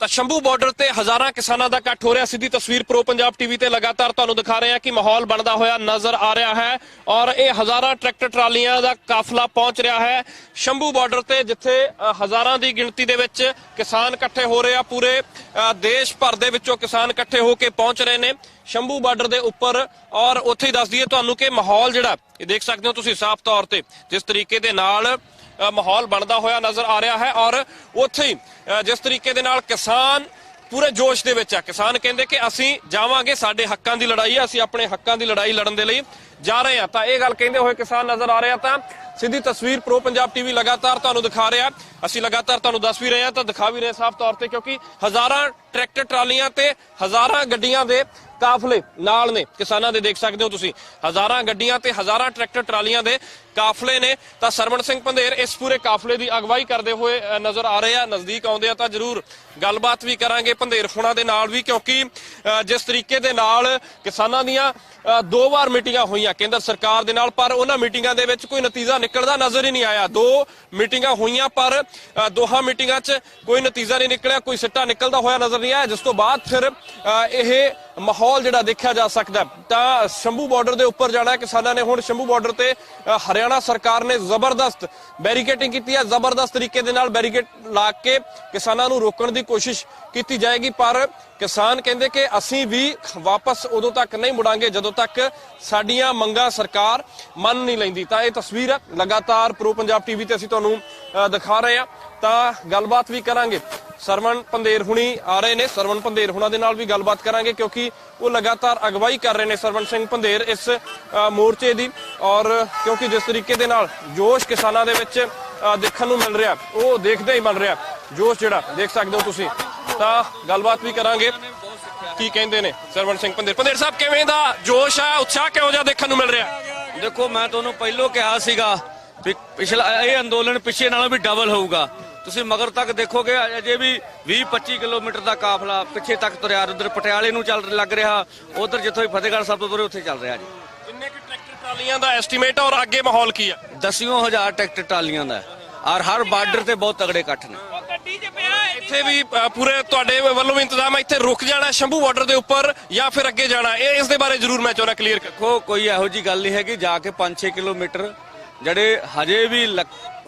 ਤਾਂ ਸ਼ੰਭੂ ਬਾਰਡਰ ਤੇ ਹਜ਼ਾਰਾਂ ਕਿਸਾਨਾਂ ਦਾ ਇਕੱਠ ਹੋ ਰਿਹਾ। ਸਿੱਧੀ ਤਸਵੀਰ ਪ੍ਰੋ ਪੰਜਾਬ ਟੀਵੀ ਤੇ ਲਗਾਤਾਰ ਤੁਹਾਨੂੰ ਦਿਖਾ ਰਹੇ ਹਾਂ ਕਿ ਮਾਹੌਲ ਬਣਦਾ ਹੋਇਆ ਨਜ਼ਰ ਆ ਰਿਹਾ ਹੈ ਔਰ ਇਹ ਹਜ਼ਾਰਾਂ ਟਰੈਕਟਰ ਟਰਾਲੀਆਂ ਦਾ ਕਾਫਲਾ ਪਹੁੰਚ ਰਿਹਾ ਹੈ। ਸ਼ੰਭੂ ਬਾਰਡਰ ਤੇ ਜਿੱਥੇ ਹਜ਼ਾਰਾਂ ਦੀ ਗਿਣਤੀ ਦੇ ਵਿੱਚ ਕਿਸਾਨ ਇਕੱਠੇ ਹੋ ਰਹੇ ਆ। ਪੂਰੇ ਅ, ਦੇਸ਼ ਭਰ ਦੇ ਵਿੱਚੋਂ ਕਿਸਾਨ ਇਕੱਠੇ ਹੋ ਕੇ ਪਹੁੰਚ ਰਹੇ ਨੇ ਸ਼ੰਭੂ ਬਾਰਡਰ ਦੇ ਉੱਪਰ। ਔਰ ਉੱਥੇ ਹੀ ਦੱਸ ਦਈਏ ਤੁਹਾਨੂੰ ਕਿ ਮਾਹੌਲ ਜਿਹੜਾ ਇਹ ਦੇਖ ਸਕਦੇ ਹੋ ਤੁਸੀਂ ਸਾਫ਼ ਤੌਰ ਤੇ ਜਿਸ ਤਰੀਕੇ ਦੇ ਨਾਲ ਮਾਹੌਲ ਬਣਦਾ ਹੋਇਆ ਨਜ਼ਰ ਆ ਰਿਹਾ ਹੈ ਔਰ ਉੱਥੇ ਹੀ ਜਿਸ ਤਰੀਕੇ ਦੇ ਨਾਲ ਕਿਸਾਨ ਪੂਰੇ ਜੋਸ਼ ਦੇ ਵਿੱਚ ਆ। ਕਿਸਾਨ ਕਹਿੰਦੇ ਕਿ ਅਸੀਂ ਜਾਵਾਂਗੇ, ਸਾਡੇ ਹੱਕਾਂ ਦੀ ਲੜਾਈ ਹੈ ਅਸੀਂ ਆਪਣੇ ਹੱਕਾਂ ਦੀ ਲੜਾਈ ਲੜਨ ਦੇ ਲਈ ਜਾ ਰਹੇ ਹਾਂ ਤਾਂ ਇਹ ਗੱਲ ਕਹਿੰਦੇ ਹੋਏ ਕਿਸਾਨ ਨਜ਼ਰ ਆ ਰਿਹਾ ਤਾਂ ਸਿੱਧੀ ਤਸਵੀਰ ਪ੍ਰੋ ਪੰਜਾਬ ਟੀਵੀ ਲਗਾਤਾਰ ਤੁਹਾਨੂੰ ਦਿਖਾ ਰਿਹਾ। ਅਸੀਂ ਲਗਾਤਾਰ ਤੁਹਾਨੂੰ ਦੱਸ ਵੀ ਰਹੇ ਹਾਂ, ਤਾਂ ਦਿਖਾ ਵੀ ਰਹੇ ਸਾਫ਼ ਤੌਰ ਤੇ ਕਿਉਂਕਿ ਹਜ਼ਾਰਾਂ ਟਰੈਕਟਰ ਟਰਾਲੀਆਂ ਤੇ ਹਜ਼ਾਰਾਂ ਗੱਡੀਆਂ ਦੇ ਕਾਫਲੇ ਨਾਲ ਨੇ। ਕਿਸਾਨਾਂ ਦੇ ਦੇਖ ਸਕਦੇ ਹੋ ਤੁਸੀਂ। ਹਜ਼ਾਰਾਂ ਗੱਡੀਆਂ ਤੇ ਹਜ਼ਾਰਾਂ ਟਰੈਕਟਰ ਟਰਾਲੀਆਂ ਦੇ ਕਾਫਲੇ ਨੇ। ਤਾਂ ਸਰਵਣ ਸਿੰਘ ਪੰਧੇਰ ਇਸ ਪੂਰੇ ਕਾਫਲੇ ਦੀ ਅਗਵਾਈ ਕਰਦੇ ਹੋਏ ਨਜ਼ਰ ਆ ਰਹੇ ਆ ਨਜ਼ਦੀਕ ਆਉਂਦੇ ਆ ਤਾਂ ਜ਼ਰੂਰ ਗੱਲਬਾਤ ਵੀ ਕਰਾਂਗੇ ਪੰਧੇਰ ਫੁਣਾ ਦੇ ਨਾਲ ਵੀ ਕਿਉਂਕਿ ਅ, ਜਿਸ ਤਰੀਕੇ ਦੇ ਨਾਲ ਕਿਸਾਨਾਂ ਦੀਆਂ ਅ, ਦੋ ਵਾਰ ਮੀਟਿੰਗਾਂ ਹੋਈਆਂ ਕੇਂਦਰ ਸਰਕਾਰ ਦੇ ਨਾਲ ਪਰ ਉਹਨਾਂ ਮੀਟਿੰਗਾਂ ਦੇ ਵਿੱਚ ਕੋਈ ਨਤੀਜਾ ਨਿਕਲਦਾ ਨਜ਼ਰ ਹੀ ਨਹੀਂ ਆਇਆ। ਦੋ ਮੀਟਿੰਗਾਂ ਹੋਈਆਂ ਪਰ ਦੋਹਾਂ ਮੀਟਿੰਗਾਂ 'ਚ ਕੋਈ ਨਤੀਜਾ ਨਹੀਂ ਨਿਕਲਿਆ ਕੋਈ ਸਿੱਟਾ ਨਿਕਲਦਾ ਹੋਇਆ ਨਜ਼ਰ ਨਹੀਂ ਜਿਸ ਤੋਂ ਬਾਅਦ ਫਿਰ ਇਹ ਮਾਹੌਲ ਜਿਹੜਾ ਦੇਖਿਆ ਜਾ ਸਕਦਾ ਤਾਂ ਸ਼ੰਭੂ ਬਾਰਡਰ ਦੇ ਉੱਪਰ ਜਾਣਾ ਕਿਸਾਨਾਂ ਨੇ ਹੁਣ ਸ਼ੰਭੂ ਬਾਰਡਰ ਤੇ ਹਰਿਆਣਾ ਸਰਕਾਰ ਨੇ ਜ਼ਬਰਦਸਤ ਬੈਰੀਕੇਟਿੰਗ ਕੀਤੀ ਹੈ। ਜ਼ਬਰਦਸਤ ਤਰੀਕੇ ਦੇ ਨਾਲ ਬੈਰੀਕੇਡ ਲਾ ਕੇ ਕਿਸਾਨਾਂ ਨੂੰ ਰੋਕਣ ਦੀ ਕੋਸ਼ਿਸ਼ ਕੀਤੀ ਜਾਏਗੀ। ਪਰ ਕਿਸਾਨ ਕਹਿੰਦੇ ਕਿ ਅਸੀਂ ਵੀ ਵਾਪਸ ਉਦੋਂ ਤੱਕ ਨਹੀਂ ਮੁੜਾਂਗੇ ਜਦੋਂ ਤੱਕ ਸਾਡੀਆਂ ਮੰਗਾਂ ਸਰਕਾਰ ਮੰਨ ਨਹੀਂ ਲੈਂਦੀ। ਤਾਂ ਇਹ ਤਸਵੀਰ ਲਗਾਤਾਰ ਪ੍ਰੋ ਪੰਜਾਬ ਟੀਵੀ ਤੇ ਅਸੀਂ ਤੁਹਾਨੂੰ ਅ, ਦਿਖਾ ਰਹੇ ਹਾਂ। ਤਾਂ ਗੱਲਬਾਤ ਵੀ ਕਰਾਂਗੇ। ਸਰਵਣ ਪੰਦੇਰ ਹੁਣੀ ਆ ਰਹੇ ਨੇ। ਸਰਵਣ ਪੰਦੇਰ ਹੁਣਾਂ ਦੇ ਨਾਲ ਵੀ ਗੱਲਬਾਤ ਕਰਾਂਗੇ ਕਿਉਂਕਿ ਉਹ ਲਗਾਤਾਰ ਅਗਵਾਈ ਕਰ ਰਹੇ ਨੇ ਸਰਵਣ ਸਿੰਘ ਪੰਦੇਰ ਇਸ ਮੋਰਚੇ ਦੀ। ਔਰ ਕਿਉਂਕਿ ਜਿਸ ਤਰੀਕੇ ਦੇ ਨਾਲ ਜੋਸ਼ ਕਿਸਾਨਾਂ ਦੇ ਵਿੱਚ ਦੇਖਣ ਨੂੰ ਮਿਲ ਰਿਹਾ, ਉਹ ਦੇਖਦੇ ਹੀ ਬਣ ਰਿਹਾ। ਜੋਸ਼ ਜਿਹੜਾ, ਦੇਖ ਸਕਦੇ ਹੋ ਤੁਸੀਂ। ਤਾਂ ਗੱਲਬਾਤ ਵੀ ਕਰਾਂਗੇ। ਕੀ ਕਹਿੰਦੇ ਨੇ ਸਰਵਣ ਸਿੰਘ ਪੰਦੇਰ? ਪੰਦੇਰ ਸਾਹਿਬ, ਕਿਵੇਂ ਦਾ ਜੋਸ਼ ਹੈ ਉਤਸ਼ਾਹ ਕਿਹੋ ਜਿਹਾ ਦੇਖਣ ਨੂੰ ਮਿਲ ਰਿਹਾ? ਦੇਖੋ, ਮੈਂ ਤੁਹਾਨੂੰ ਪਹਿਲਾਂ ਕਿਹਾ ਸੀਗਾ ਵੀ ਪਿਛਲਾ, ਇਹ ਅੰਦੋਲਨ ਪਿੱਛੇ ਨਾਲੋਂ ਵੀ ਡਬਲ ਹੋਊਗਾ। ਤੁਸੀਂ ਮਗਰ ਤੱਕ ਦੇਖੋਗੇ ਅਜੇ ਵੀ 20-25 ਕਿਲੋਮੀਟਰ ਦਾ ਕਾਫਲਾ ਪਿੱਛੇ ਤੱਕ ਤੁਰਿਆ ਉਧਰ ਪਟਿਆਲੇ ਨੂੰ ਚੱਲ ਲੱਗ ਰਿਹਾ ਉਧਰ ਜਿੱਥੋਂ ਹੀ ਫਤਿਹਗੜ੍ਹ ਸਾਹਿਬ ਤੋਂ ਉੱਥੇ ਚੱਲ ਰਿਹਾ ਜੀ। ਕਿੰਨੇ ਕੁ ਟਰੈਕਟਰ ਟਰਾਲੀਆਂ ਦਾ ਐਸਟੀਮੇਟ ਔਰ ਅੱਗੇ ਮਾਹੌਲ ਕੀ ਹੈ ਦਸਿਓ ਹਜ਼ਾਰ ਟਰੈਕਟਰ ਟਾਲੀਆਂ ਦਾ। ਔਰ ਹਰ ਬਾਰਡਰ ਤੇ ਬਹੁਤ ਤਗੜੇ ਇਕੱਠ ਨੇ। ਇੱਥੇ ਵੀ ਪੂਰੇ ਤੁਹਾਡੇ ਵੱਲੋਂ ਵੀ ਇੰਤਜ਼ਾਮ ਹੈ ਇੱਥੇ ਰੁਕ ਜਾਣਾ ਸ਼ੰਭੂ ਬਾਰਡਰ ਦੇ ਉੱਪਰ ਜਾਂ ਫਿਰ ਅੱਗੇ ਜਾਣਾ ਇਹ ਇਸ ਦੇ ਬਾਰੇ ਜ਼ਰੂਰ ਮੈਂ ਚਾਹੁੰਦਾ ਕਲੀਅਰ ਕਰ ਕੋਈ ਇਹੋ ਜੀ ਗੱਲ ਨਹੀਂ ਹੈਗੀ ਜਾ ਕੇ 5-6 ਕਿਲੋਮੀਟਰ ਜਿਹੜੇ ਹਜੇ ਵੀ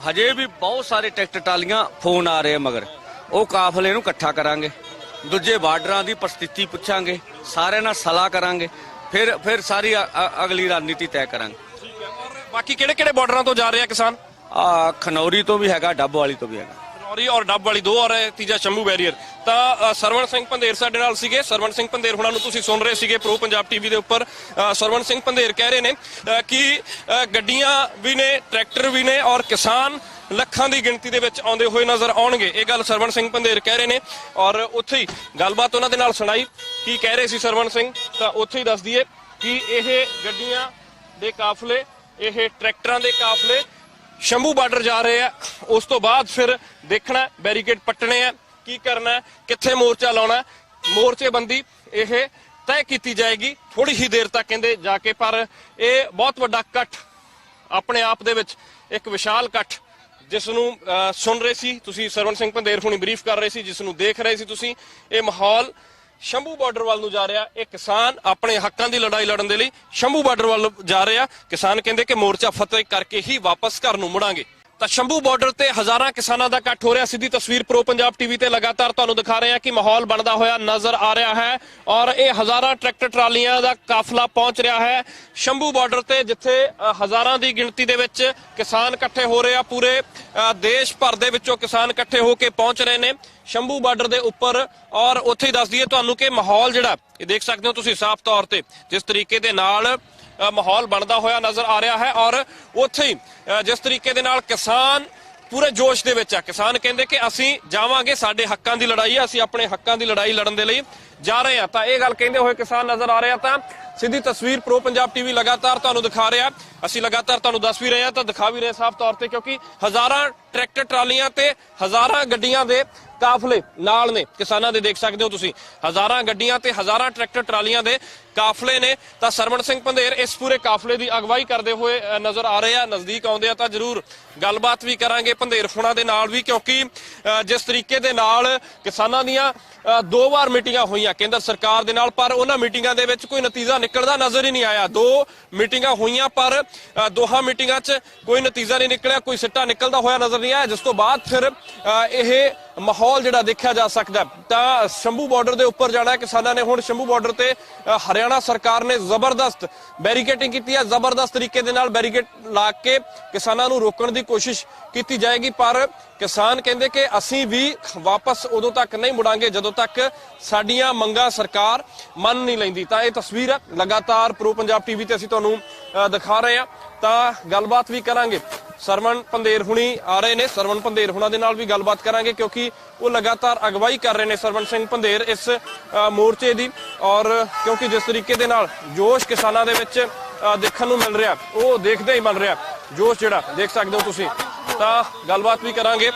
ਹਜੇ ਵੀ ਬਹੁਤ ਸਾਰੇ ਟਰੈਕਟਰ ਟਾਲੀਆਂ ਫੋਨ ਆ ਰਹੇ ਮਗਰ। ਉਹ ਕਾਫਲੇ ਨੂੰ ਇਕੱਠਾ ਕਰਾਂਗੇ। ਦੂਜੇ ਬਾਰਡਰਾਂ ਦੀ ਪ੍ਰਸਥਿਤੀ ਪੁੱਛਾਂਗੇ। ਸਾਰਿਆਂ ਨਾਲ ਸਲਾਹ ਕਰਾਂਗੇ। ਫਿਰ ਫਿਰ ਸਾਰੀ ਅਗਲੀ ਰਣਨੀਤੀ ਤੈਅ ਕਰਾਂਗੇ। ਬਾਕੀ ਕਿਹੜੇ ਕਿਹੜੇ ਬਾਰਡਰਾਂ ਤੋਂ ਜਾ ਰਹੇ ਆ ਕਿਸਾਨ? ਆ ਖਨੌਰੀ ਤੋਂ ਵੀ ਹੈਗਾ ਡੱਬ ਵਾਲੀ ਤੋਂ ਵੀ ਹੈਗਾ। ਰੌਰੀ ਔਰ ਡੱਬ ਵਾਲੀ ਦੋ ਔਰ ਤੀਜਾ ਸ਼ੰਭੂ ਬੈਰੀਅਰ। ਤਾਂ ਸਰਵਣ ਸਿੰਘ ਪੰਧੇਰ ਸਾਡੇ ਨਾਲ ਸੀਗੇ। ਸਰਵਣ ਸਿੰਘ ਪੰਧੇਰ ਹੁਣਾਂ ਨੂੰ ਤੁਸੀਂ ਸੁਣ ਰਹੇ ਸੀਗੇ ਪ੍ਰੋ ਪੰਜਾਬ ਟੀਵੀ ਦੇ ਉੱਪਰ। ਸਰਵਣ ਸਿੰਘ ਪੰਧੇਰ ਕਹਿ ਰਹੇ ਨੇ ਕਿ ਗੱਡੀਆਂ ਵੀ ਨੇ, ਟਰੈਕਟਰ ਵੀ ਨੇ ਔਰ ਕਿਸਾਨ ਲੱਖਾਂ ਦੀ ਗਿਣਤੀ ਦੇ ਵਿੱਚ ਆਉਂਦੇ ਹੋਏ ਨਜ਼ਰ ਆਉਣਗੇ। ਇਹ ਗੱਲ ਸਰਵਣ ਸਿੰਘ ਪੰਧੇਰ ਕਹਿ ਰਹੇ ਨੇ ਔਰ ਉੱਥੇ ਹੀ ਗੱਲਬਾਤ ਉਹਨਾਂ ਦੇ ਨਾਲ ਸੁਣਾਈ। ਕੀ ਕਹਿ ਰਹੇ ਸੀ ਸਰਵਣ ਸਿੰਘ? ਤਾਂ ਉੱਥੇ ਹੀ ਦੱਸ ਦਈਏ ਕਿ ਇਹ ਗੱਡੀਆਂ ਦੇ ਕਾਫਲੇ, ਇਹ ਟਰੈਕਟਰਾਂ ਦੇ ਕਾਫਲੇ ਸ਼ੰਭੂ ਬਾਰਡਰ ਜਾ ਰਹੇ ਆ। ਉਸ ਤੋਂ ਬਾਅਦ ਫਿਰ ਦੇਖਣਾ ਬੈਰੀਕੇਡ ਪੱਟਣੇ ਆ, ਕੀ ਕਰਨਾ ਕਿੱਥੇ ਮੋਰਚਾ ਲਾਉਣਾ ਮੋਰਚੇਬੰਦੀ ਇਹ ਤੈਅ ਕੀਤੀ ਜਾਏਗੀ ਥੋੜੀ ਹੀ ਦੇਰ ਤੱਕ ਕਹਿੰਦੇ ਜਾ ਕੇ, ਪਰ ਇਹ ਬਹੁਤ ਵੱਡਾ ਇਕੱਠ, ਆਪਣੇ ਆਪ ਦੇ ਵਿੱਚ ਇੱਕ ਵਿਸ਼ਾਲ ਇਕੱਠ, ਜਿਸ ਨੂੰ ਸੁਣ ਰਹੇ ਸੀ। ਤੁਸੀਂ ਸਰਵਣ ਸਿੰਘ ਪੰਦੇਰ ਹੁਣੀ ਬਰੀਫ ਕਰ ਰਹੇ ਸੀ, ਜਿਸ ਨੂੰ ਦੇਖ ਰਹੇ ਸੀ ਤੁਸੀਂ। ਇਹ ਮਾਹੌਲ ਸ਼ੰਭੂ ਬਾਰਡਰ ਵੱਲ ਨੂੰ ਜਾ ਰਿਹਾ ਇਹ ਕਿਸਾਨ ਆਪਣੇ ਹੱਕਾਂ ਦੀ ਲੜਾਈ ਲੜਨ ਦੇ ਲਈ ਸ਼ੰਭੂ ਬਾਰਡਰ ਵੱਲ ਜਾ ਰਿਹਾ। ਕਿਸਾਨ ਕਹਿੰਦੇ ਕਿ ਮੋਰਚਾ ਫਤਿਹ ਕਰਕੇ ਹੀ ਵਾਪਸ ਘਰ ਨੂੰ ਮੁੜਾਂਗੇ। ਤਾਂ ਸ਼ੰਭੂ ਬਾਰਡਰ ਤੇ ਹਜ਼ਾਰਾਂ ਕਿਸਾਨਾਂ ਦਾ ਇਕੱਠ ਹੋ ਰਿਹਾ। ਸਿੱਧੀ ਤਸਵੀਰ ਪ੍ਰੋ ਪੰਜਾਬ ਟੀਵੀ ਤੇ ਲਗਾਤਾਰ ਤੁਹਾਨੂੰ ਦਿਖਾ ਰਹੇ ਹਾਂ ਕਿ ਮਾਹੌਲ ਬਣਦਾ ਹੋਇਆ ਨਜ਼ਰ ਆ ਰਿਹਾ ਹੈ ਔਰ ਇਹ ਹਜ਼ਾਰਾਂ ਟਰੈਕਟਰ ਟਰਾਲੀਆਂ ਦਾ ਕਾਫਲਾ ਪਹੁੰਚ ਰਿਹਾ ਹੈ। ਸ਼ੰਭੂ ਬਾਰਡਰ ਤੇ ਜਿੱਥੇ ਹਜ਼ਾਰਾਂ ਦੀ ਗਿਣਤੀ ਦੇ ਵਿੱਚ ਕਿਸਾਨ ਇਕੱਠੇ ਹੋ ਰਹੇ ਆ। ਪੂਰੇ ਦੇਸ਼ ਭਰ ਦੇ ਵਿੱਚੋਂ ਕਿਸਾਨ ਇਕੱਠੇ ਹੋ ਕੇ ਪਹੁੰਚ ਰਹੇ ਨੇ ਸ਼ੰਭੂ ਬਾਰਡਰ ਦੇ ਉੱਪਰ। ਔਰ ਉੱਥੇ ਹੀ ਦੱਸ ਦਈਏ ਤੁਹਾਨੂੰ ਕਿ ਮਾਹੌਲ ਜਿਹੜਾ, ਇਹ ਦੇਖ ਸਕਦੇ ਹੋ ਤੁਸੀਂ ਸਾਫ਼ ਤੌਰ ਤੇ, ਜਿਸ ਤਰੀਕੇ ਦੇ ਨਾਲ ਮਾਹੌਲ ਬਣਦਾ ਹੋਇਆ ਨਜ਼ਰ ਆ ਰਿਹਾ ਹੈ ਔਰ ਉੱਥੇ ਹੀ ਜਿਸ ਤਰੀਕੇ ਦੇ ਨਾਲ ਕਿਸਾਨ ਪੂਰੇ ਜੋਸ਼ ਦੇ ਵਿੱਚ ਆ। ਕਿਸਾਨ ਕਹਿੰਦੇ ਕਿ ਅਸੀਂ ਜਾਵਾਂਗੇ, ਸਾਡੇ ਹੱਕਾਂ ਦੀ ਲੜਾਈ ਹੈ ਅਸੀਂ ਆਪਣੇ ਹੱਕਾਂ ਦੀ ਲੜਾਈ ਲੜਨ ਦੇ ਲਈ ਜਾ ਰਹੇ ਹਾਂ ਤਾਂ ਇਹ ਗੱਲ ਕਹਿੰਦੇ ਹੋਏ ਕਿਸਾਨ ਨਜ਼ਰ ਆ ਰਿਹਾ ਤਾਂ ਸਿੱਧੀ ਤਸਵੀਰ ਪ੍ਰੋ ਪੰਜਾਬ ਟੀਵੀ ਲਗਾਤਾਰ ਤੁਹਾਨੂੰ ਦਿਖਾ ਰਿਹਾ। ਅਸੀਂ ਲਗਾਤਾਰ ਤੁਹਾਨੂੰ ਦੱਸ ਵੀ ਰਹੇ ਹਾਂ, ਤਾਂ ਦਿਖਾ ਵੀ ਰਹੇ ਸਾਫ਼ ਤੌਰ ਤੇ ਕਿਉਂਕਿ ਹਜ਼ਾਰਾਂ ਟਰੈਕਟਰ ਟਰਾਲੀਆਂ ਤੇ ਹਜ਼ਾਰਾਂ ਗੱਡੀਆਂ ਦੇ ਕਾਫਲੇ ਨਾਲ ਨੇ। ਕਿਸਾਨਾਂ ਦੇ ਦੇਖ ਸਕਦੇ ਹੋ ਤੁਸੀਂ। ਹਜ਼ਾਰਾਂ ਗੱਡੀਆਂ ਤੇ ਹਜ਼ਾਰਾਂ ਟਰੈਕਟਰ ਟਰਾਲੀਆਂ ਦੇ ਕਾਫਲੇ ਨੇ। ਤਾਂ ਸਰਵਣ ਸਿੰਘ ਪੰਧੇਰ ਇਸ ਪੂਰੇ ਕਾਫਲੇ ਦੀ ਅਗਵਾਈ ਕਰਦੇ ਹੋਏ ਨਜ਼ਰ ਆ ਰਹੇ ਆ ਨਜ਼ਦੀਕ ਆਉਂਦੇ ਆ। ਤਾਂ ਜ਼ਰੂਰ ਗੱਲਬਾਤ ਵੀ ਕਰਾਂਗੇ ਪੰਧੇਰ ਫੁਣਾ ਦੇ ਨਾਲ ਵੀ ਕਿਉਂਕਿ ਅ, ਜਿਸ ਤਰੀਕੇ ਦੇ ਨਾਲ ਕਿਸਾਨਾਂ ਦੀਆਂ ਅ, ਦੋ ਵਾਰ ਮੀਟਿੰਗਾਂ ਹੋਈਆਂ ਕੇਂਦਰ ਸਰਕਾਰ ਦੇ ਨਾਲ ਪਰ ਉਹਨਾਂ ਮੀਟਿੰਗਾਂ ਦੇ ਵਿੱਚ ਕੋਈ ਨਤੀਜਾ ਨਿਕਲਦਾ ਨਜ਼ਰ ਹੀ ਨਹੀਂ ਆਇਆ। ਦੋ ਮੀਟਿੰਗਾਂ ਹੋਈਆਂ ਪਰ ਦੋਹਾਂ ਮੀਟਿੰਗਾਂ 'ਚ ਕੋਈ ਨਤੀਜਾ ਨਹੀਂ ਨਿਕਲਿਆ ਕੋਈ ਸਿੱਟਾ ਨਿਕਲਦਾ ਹੋਇਆ ਨਜ਼ਰ ਨਹੀਂ ਜਿਸ ਤੋਂ ਬਾਅਦ ਫਿਰ ਇਹ ਮਾਹੌਲ ਜਿਹੜਾ ਦੇਖਿਆ ਜਾ ਸਕਦਾ ਤਾਂ ਸ਼ੰਭੂ ਬਾਰਡਰ ਦੇ ਉੱਪਰ ਜਾਣਾ ਕਿਸਾਨਾਂ ਨੇ ਹੁਣ ਸ਼ੰਭੂ ਬਾਰਡਰ ਤੇ ਹਰਿਆਣਾ ਸਰਕਾਰ ਨੇ ਜ਼ਬਰਦਸਤ ਬੈਰੀਕੇਟਿੰਗ ਕੀਤੀ ਹੈ। ਜ਼ਬਰਦਸਤ ਤਰੀਕੇ ਦੇ ਨਾਲ ਬੈਰੀਕੇਡ ਲਾ ਕੇ ਕਿਸਾਨਾਂ ਨੂੰ ਰੋਕਣ ਦੀ ਕੋਸ਼ਿਸ਼ ਕੀਤੀ ਜਾਏਗੀ। ਪਰ ਕਿਸਾਨ ਕਹਿੰਦੇ ਕਿ ਅਸੀਂ ਵੀ ਵਾਪਸ ਉਦੋਂ ਤੱਕ ਨਹੀਂ ਮੁੜਾਂਗੇ ਜਦੋਂ ਤੱਕ ਸਾਡੀਆਂ ਮੰਗਾਂ ਸਰਕਾਰ ਮੰਨ ਨਹੀਂ ਲੈਂਦੀ। ਤਾਂ ਇਹ ਤਸਵੀਰ ਲਗਾਤਾਰ ਪ੍ਰੋ ਪੰਜਾਬ ਟੀਵੀ ਤੇ ਅਸੀਂ ਤੁਹਾਨੂੰ ਅ, ਦਿਖਾ ਰਹੇ ਹਾਂ। ਤਾਂ ਗੱਲਬਾਤ ਵੀ ਕਰਾਂਗੇ। ਸਰਵਣ ਪੰਦੇਰ ਹੁਣੀ ਆ ਰਹੇ ਨੇ। ਸਰਵਣ ਪੰਦੇਰ ਹੁਣਾਂ ਦੇ ਨਾਲ ਵੀ ਗੱਲਬਾਤ ਕਰਾਂਗੇ ਕਿਉਂਕਿ ਉਹ ਲਗਾਤਾਰ ਅਗਵਾਈ ਕਰ ਰਹੇ ਨੇ ਸਰਵਣ ਸਿੰਘ ਪੰਦੇਰ ਇਸ ਮੋਰਚੇ ਦੀ। ਔਰ ਕਿਉਂਕਿ ਜਿਸ ਤਰੀਕੇ ਦੇ ਨਾਲ ਜੋਸ਼ ਕਿਸਾਨਾਂ ਦੇ ਵਿੱਚ ਦੇਖਣ ਨੂੰ ਮਿਲ ਰਿਹਾ, ਉਹ ਦੇਖਦੇ ਹੀ ਮਿਲ ਰਿਹਾ। ਜੋਸ਼ ਜਿਹੜਾ, ਦੇਖ ਸਕਦੇ ਹੋ ਤੁਸੀਂ। ਤਾਂ ਗੱਲਬਾਤ ਵੀ ਕਰਾਂਗੇ।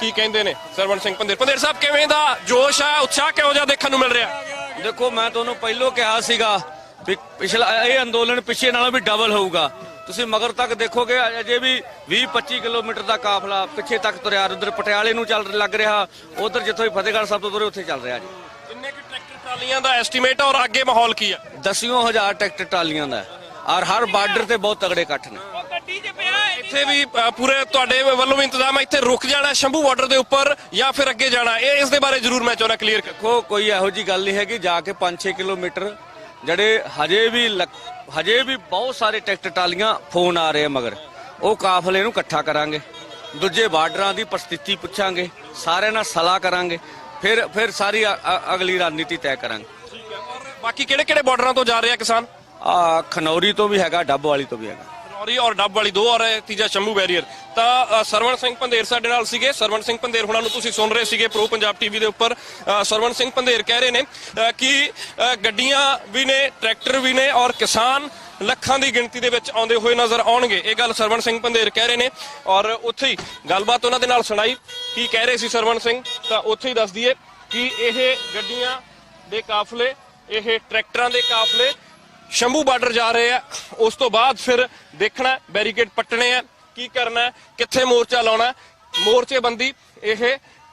ਕੀ ਕਹਿੰਦੇ ਨੇ ਸਰਵਣ ਸਿੰਘ ਪੰਦੇਰ? ਪੰਦੇਰ ਸਾਹਿਬ, ਕਿਵੇਂ ਦਾ ਜੋਸ਼ ਹੈ ਉਤਸ਼ਾਹ ਕਿਹੋ ਜਿਹਾ ਦੇਖਣ ਨੂੰ ਮਿਲ ਰਿਹਾ? ਦੇਖੋ, ਮੈਂ ਤੁਹਾਨੂੰ ਪਹਿਲਾਂ ਕਿਹਾ ਸੀਗਾ ਵੀ ਪਿਛਲਾ, ਇਹ ਅੰਦੋਲਨ ਪਿੱਛੇ ਨਾਲੋਂ ਵੀ ਡਬਲ ਹੋਊਗਾ। ਤੁਸੀਂ ਮਗਰ ਤੱਕ ਦੇਖੋਗੇ ਅਜੇ ਵੀ 20-25 ਕਿਲੋਮੀਟਰ ਦਾ ਕਾਫਲਾ ਪਿੱਛੇ ਤੱਕ ਤੁਰਿਆ ਉਧਰ ਪਟਿਆਲੇ ਨੂੰ ਚੱਲ ਲੱਗ ਰਿਹਾ ਉਧਰ ਜਿੱਥੋਂ ਹੀ ਫਤਿਹਗੜ੍ਹ ਸਾਹਿਬ ਤੋਂ ਤੁਰੇ ਉੱਥੇ ਚੱਲ ਰਿਹਾ ਜੀ। ਕਿੰਨੇ ਕੁ ਟਰੈਕਟਰ ਟਰਾਲੀਆਂ ਦਾ ਐਸਟੀਮੇਟ ਔਰ ਅੱਗੇ ਮਾਹੌਲ ਕੀ ਆ? ਦਸਿਓ ਹਜ਼ਾਰ ਟਰੈਕਟਰ ਟਰਾਲੀਆਂ ਦਾ। ਔਰ ਹਰ ਬਾਰਡਰ ਤੇ ਬਹੁਤ ਤਗੜੇ ਇਕੱਠ ਨੇ। ਇੱਥੇ ਵੀ ਪੂਰੇ ਤੁਹਾਡੇ ਵੱਲੋਂ ਵੀ ਇੰਤਜ਼ਾਮ ਹੈ ਇੱਥੇ ਰੁਕ ਜਾਣਾ ਸ਼ੰਭੂ ਬਾਰਡਰ ਦੇ ਉੱਪਰ ਜਾਂ ਫਿਰ ਅੱਗੇ ਜਾਣਾ ਇਹ ਇਸ ਦੇ ਬਾਰੇ ਜ਼ਰੂਰ ਮੈਂ ਚਾਹੁੰਦਾ ਕਲੀਅਰ ਕਰ ਕੋਈ ਇਹੋ ਜੀ ਗੱਲ ਨਹੀਂ ਹੈਗੀ ਜਾ ਕੇ 5-6 ਕਿਲੋਮੀਟਰ ਜਿਹੜੇ ਹਜੇ ਵੀ ਹਜੇ ਵੀ ਬਹੁਤ ਸਾਰੇ ਟਰੈਕਟਰ ਟਾਲੀਆਂ ਫੋਨ ਆ ਰਹੇ ਮਗਰ। ਉਹ ਕਾਫਲੇ ਨੂੰ ਇਕੱਠਾ ਕਰਾਂਗੇ। ਦੂਜੇ ਬਾਰਡਰਾਂ ਦੀ ਪ੍ਰਸਥਿਤੀ ਪੁੱਛਾਂਗੇ। ਸਾਰਿਆਂ ਨਾਲ ਸਲਾਹ ਕਰਾਂਗੇ। ਫਿਰ ਫਿਰ ਸਾਰੀ ਅਗਲੀ ਰਣਨੀਤੀ ਤੈਅ ਕਰਾਂਗੇ। ਬਾਕੀ ਕਿਹੜੇ ਕਿਹੜੇ ਬਾਰਡਰਾਂ ਤੋਂ ਜਾ ਰਹੇ ਆ ਕਿਸਾਨ? ਆ ਖਨੌਰੀ ਤੋਂ ਵੀ ਹੈਗਾ ਡੱਬ ਵਾਲੀ ਤੋਂ ਵੀ ਹੈਗਾ। ਰੌਰੀ ਔਰ ਡੱਬ ਵਾਲੀ ਦੋ, ਔਰ ਇਹ ਤੀਜਾ ਸ਼ੰਭੂ ਬੈਰੀਅਰ। ਤਾਂ ਸਰਵਣ ਸਿੰਘ ਪੰਧੇਰ ਸਾਡੇ ਨਾਲ ਸੀਗੇ। ਸਰਵਣ ਸਿੰਘ ਪੰਧੇਰ ਹੁਣਾਂ ਨੂੰ ਤੁਸੀਂ ਸੁਣ ਰਹੇ ਸੀਗੇ ਪ੍ਰੋ ਪੰਜਾਬ ਟੀਵੀ ਦੇ ਉੱਪਰ। ਸਰਵਣ ਸਿੰਘ ਪੰਧੇਰ ਕਹਿ ਰਹੇ ਨੇ ਕਿ ਗੱਡੀਆਂ ਵੀ ਨੇ, ਟਰੈਕਟਰ ਵੀ ਨੇ, ਔਰ ਕਿਸਾਨ ਲੱਖਾਂ ਦੀ ਗਿਣਤੀ ਦੇ ਵਿੱਚ ਆਉਂਦੇ ਹੋਏ ਨਜ਼ਰ ਆਉਣਗੇ। ਇਹ ਗੱਲ ਸਰਵਣ ਸਿੰਘ ਪੰਧੇਰ ਕਹਿ ਰਹੇ ਨੇ। ਔਰ ਉੱਥੇ ਹੀ ਗੱਲਬਾਤ ਉਹਨਾਂ ਦੇ ਨਾਲ ਸੁਣਾਈ। ਕੀ ਕਹਿ ਰਹੇ ਸੀ ਸਰਵਣ ਸਿੰਘ? ਤਾਂ ਉੱਥੇ ਹੀ ਦੱਸ ਦਈਏ ਕਿ ਇਹ ਗੱਡੀਆਂ ਦੇ ਕਾਫਲੇ, ਇਹ ਟਰੈਕਟਰਾਂ ਦੇ ਕਾਫਲੇ ਸ਼ੰਭੂ ਬਾਰਡਰ ਜਾ ਰਹੇ ਆ। ਉਸ ਤੋਂ ਬਾਅਦ ਫਿਰ ਦੇਖਣਾ ਬੈਰੀਕੇਡ ਪੱਟਣੇ ਆ, ਕੀ ਕਰਨਾ ਕਿੱਥੇ ਮੋਰਚਾ ਲਾਉਣਾ ਮੋਰਚੇਬੰਦੀ ਇਹ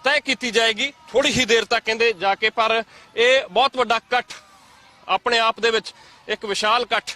ਤੈਅ ਕੀਤੀ ਜਾਏਗੀ ਥੋੜੀ ਹੀ ਦੇਰ ਤੱਕ ਕਹਿੰਦੇ ਜਾ ਕੇ, ਪਰ ਇਹ ਬਹੁਤ ਵੱਡਾ ਇਕੱਠ, ਆਪਣੇ ਆਪ ਦੇ ਵਿੱਚ ਇੱਕ ਵਿਸ਼ਾਲ ਇਕੱਠ,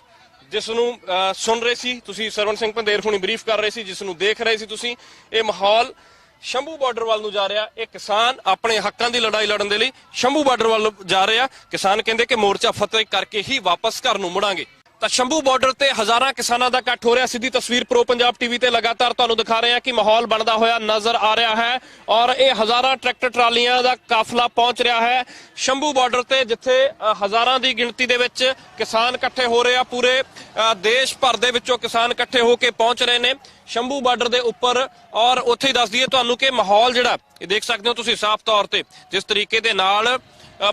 ਜਿਸ ਨੂੰ ਸੁਣ ਰਹੇ ਸੀ ਤੁਸੀਂ ਸਰਵਨ ਸਿੰਘ ਪੰਦੇਰ ਹੁਣੀ ਬਰੀਫ ਕਰ ਰਹੇ ਸੀ, ਜਿਸ ਨੂੰ ਦੇਖ ਰਹੇ ਸੀ ਤੁਸੀਂ, ਇਹ ਮਾਹੌਲ ਸ਼ੰਭੂ ਬਾਰਡਰ ਵੱਲ ਨੂੰ ਜਾ ਰਿਹਾ ਇਹ ਕਿਸਾਨ ਆਪਣੇ ਹੱਕਾਂ ਦੀ ਲੜਾਈ ਲੜਨ ਦੇ ਲਈ ਸ਼ੰਭੂ ਬਾਰਡਰ ਵੱਲ ਜਾ ਰਿਹਾ। ਕਿਸਾਨ ਕਹਿੰਦੇ ਕਿ ਮੋਰਚਾ ਫਤਿਹ ਕਰਕੇ ਹੀ ਵਾਪਸ ਘਰ ਨੂੰ ਮੁੜਾਂਗੇ। ਤਾਂ ਸ਼ੰਭੂ ਬਾਰਡਰ ਤੇ ਹਜ਼ਾਰਾਂ ਕਿਸਾਨਾਂ ਦਾ ਇਕੱਠ ਹੋ ਰਿਹਾ। ਸਿੱਧੀ ਤਸਵੀਰ ਪ੍ਰੋ ਪੰਜਾਬ ਟੀਵੀ ਤੇ ਲਗਾਤਾਰ ਤੁਹਾਨੂੰ ਦਿਖਾ ਰਹੇ ਹਾਂ ਕਿ ਮਾਹੌਲ ਬਣਦਾ ਹੋਇਆ ਨਜ਼ਰ ਆ ਰਿਹਾ ਹੈ ਔਰ ਇਹ ਹਜ਼ਾਰਾਂ ਟਰੈਕਟਰ ਟਰਾਲੀਆਂ ਦਾ ਕਾਫਲਾ ਪਹੁੰਚ ਰਿਹਾ ਹੈ। ਸ਼ੰਭੂ ਬਾਰਡਰ ਤੇ ਜਿੱਥੇ ਹਜ਼ਾਰਾਂ ਦੀ ਗਿਣਤੀ ਦੇ ਵਿੱਚ ਕਿਸਾਨ ਇਕੱਠੇ ਹੋ ਰਹੇ ਆ। ਪੂਰੇ ਅ, ਦੇਸ਼ ਭਰ ਦੇ ਵਿੱਚੋਂ ਕਿਸਾਨ ਇਕੱਠੇ ਹੋ ਕੇ ਪਹੁੰਚ ਰਹੇ ਨੇ ਸ਼ੰਭੂ ਬਾਰਡਰ ਦੇ ਉੱਪਰ ਔਰ ਉੱਥੇ ਹੀ ਦੱਸ ਦਈਏ ਤੁਹਾਨੂੰ ਕਿ ਮਾਹੌਲ ਜਿਹੜਾ ਇਹ ਦੇਖ ਸਕਦੇ ਹੋ ਤੁਸੀਂ ਸਾਫ਼ ਤੌਰ ਤੇ ਜਿਸ ਤਰੀਕੇ ਦੇ ਨਾਲ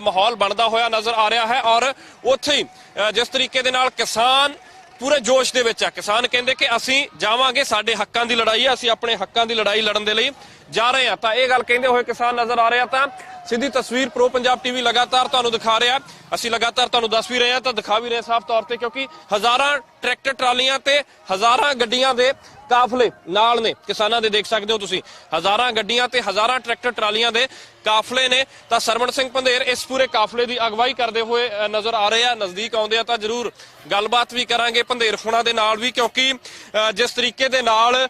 ਮਾਹੌਲ ਬਣਦਾ ਹੋਇਆ ਨਜ਼ਰ ਆ ਰਿਹਾ ਹੈ ਔਰ ਉੱਥੇ ਹੀ ਜਿਸ ਤਰੀਕੇ ਦੇ ਨਾਲ ਕਿਸਾਨ ਪੂਰੇ ਜੋਸ਼ ਦੇ ਵਿੱਚ ਆ। ਕਿਸਾਨ ਕਹਿੰਦੇ ਕਿ ਅਸੀਂ ਜਾਵਾਂਗੇ, ਸਾਡੇ ਹੱਕਾਂ ਦੀ ਲੜਾਈ ਹੈ ਅਸੀਂ ਆਪਣੇ ਹੱਕਾਂ ਦੀ ਲੜਾਈ ਲੜਨ ਦੇ ਲਈ ਜਾ ਰਹੇ ਹਾਂ ਤਾਂ ਇਹ ਗੱਲ ਕਹਿੰਦੇ ਹੋਏ ਕਿਸਾਨ ਨਜ਼ਰ ਆ ਰਿਹਾ ਤਾਂ ਸਿੱਧੀ ਤਸਵੀਰ ਪ੍ਰੋ ਪੰਜਾਬ ਟੀਵੀ ਲਗਾਤਾਰ ਤੁਹਾਨੂੰ ਦਿਖਾ ਰਿਹਾ। ਅਸੀਂ ਲਗਾਤਾਰ ਤੁਹਾਨੂੰ ਦੱਸ ਵੀ ਰਹੇ ਹਾਂ, ਤਾਂ ਦਿਖਾ ਵੀ ਰਹੇ ਹਾਂ ਸਾਫ਼ ਤੌਰ ਤੇ ਕਿਉਂਕਿ ਹਜ਼ਾਰਾਂ ਟਰੈਕਟਰ ਟਰਾਲੀਆਂ ਤੇ ਹਜ਼ਾਰਾਂ ਗੱਡੀਆਂ ਦੇ ਕਾਫਲੇ ਨਾਲ ਨੇ। ਕਿਸਾਨਾਂ ਦੇ ਦੇਖ ਸਕਦੇ ਹੋ ਤੁਸੀਂ। ਹਜ਼ਾਰਾਂ ਗੱਡੀਆਂ ਤੇ ਹਜ਼ਾਰਾਂ ਟਰੈਕਟਰ ਟਰਾਲੀਆਂ ਦੇ ਕਾਫਲੇ ਨੇ। ਤਾਂ ਸਰਵਣ ਸਿੰਘ ਪੰਧੇਰ ਇਸ ਪੂਰੇ ਕਾਫਲੇ ਦੀ ਅਗਵਾਈ ਕਰਦੇ ਹੋਏ ਨਜ਼ਰ ਆ ਰਹੇ ਆ ਨਜ਼ਦੀਕ ਆਉਂਦੇ ਆ। ਤਾਂ ਜ਼ਰੂਰ ਗੱਲਬਾਤ ਵੀ ਕਰਾਂਗੇ ਪੰਧੇਰ ਫੁਣਾ ਦੇ ਨਾਲ ਵੀ ਕਿਉਂਕਿ ਅ, ਜਿਸ ਤਰੀਕੇ ਦੇ ਨਾਲ